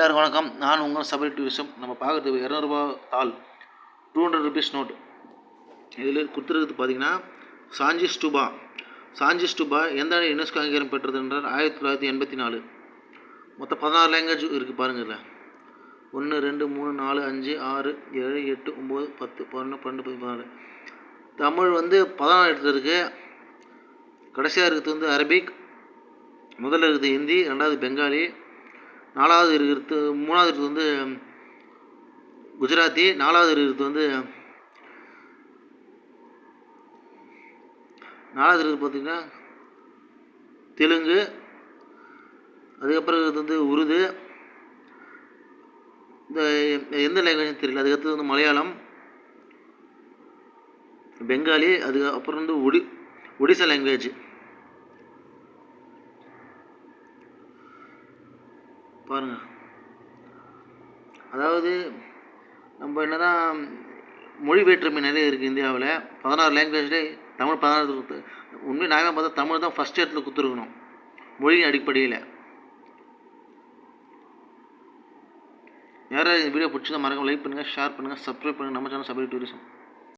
எல்லாருக்கும் வணக்கம். நான் உங்கள் சபரி டூரிசம் நம்ம பார்க்குறது இரநூறுபா தாள் டூ ஹண்ட்ரட் ருபீஸ் நோட் இதில் கொடுத்துருக்குது பார்த்தீங்கன்னா சாஞ்சி ஸ்டூபா. சாஞ்சி ஸ்டூபா எந்த ஆண்டு யுனெஸ்கோ அங்கீகாரம் பெற்றது என்றால் ஆயிரத்தி தொள்ளாயிரத்தி எண்பத்தி நாலு. மொத்தம் பதினாறு லாங்குவேஜ் இருக்குது பாருங்கள் இதில். ஒன்று ரெண்டு மூணு நாலு அஞ்சு ஆறு ஏழு எட்டு ஒம்பது பத்து பதினொன்று பன்னெண்டு பதினாலு தமிழ் வந்து பதினாறு இடத்துல இருக்குது கடைசியாக இருக்கிறது வந்து அரபிக் முதல்ல இருக்குது ஹிந்தி ரெண்டாவது பெங்காலி நாலாவது இருக்கிறது மூணாவது இருக்கிறது வந்து குஜராத்தி நாலாவது இருக்கிறது வந்து நாலாவது இருக்கிறது பார்த்திங்கன்னா தெலுங்கு அதுக்கப்புறம் இருக்கிறது வந்து உருது. இந்த எந்த லாங்குவேஜும் தெரியல. அதுக்கடுத்தது வந்து மலையாளம் பெங்காலி அதுக்கு அப்புறம் வந்து ஒடி ஒடிசா லாங்குவேஜ் பாருங்கள் அதாவது நம்ம என்ன தான் மொழி வேற்றுமை நிறைய இருக்குது இந்தியாவில் பதினாறு லாங்குவேஜ்லேயே தமிழ் பதினாறு கொடுத்து உண்மை நாங்கள் பார்த்தா தமிழ் தான் ஃபஸ்ட் இடத்துல கொடுத்துருக்கணும் மொழியின் அடிப்படையில். யாராவது இந்த வீடியோ பிடிச்சிருந்தா மறக்காம லைக் பண்ணுங்கள் ஷேர் பண்ணுங்கள் சப்ஸ்கிரைப் பண்ணுங்கள் நம்ம சேனல் சபரி டூரிசம்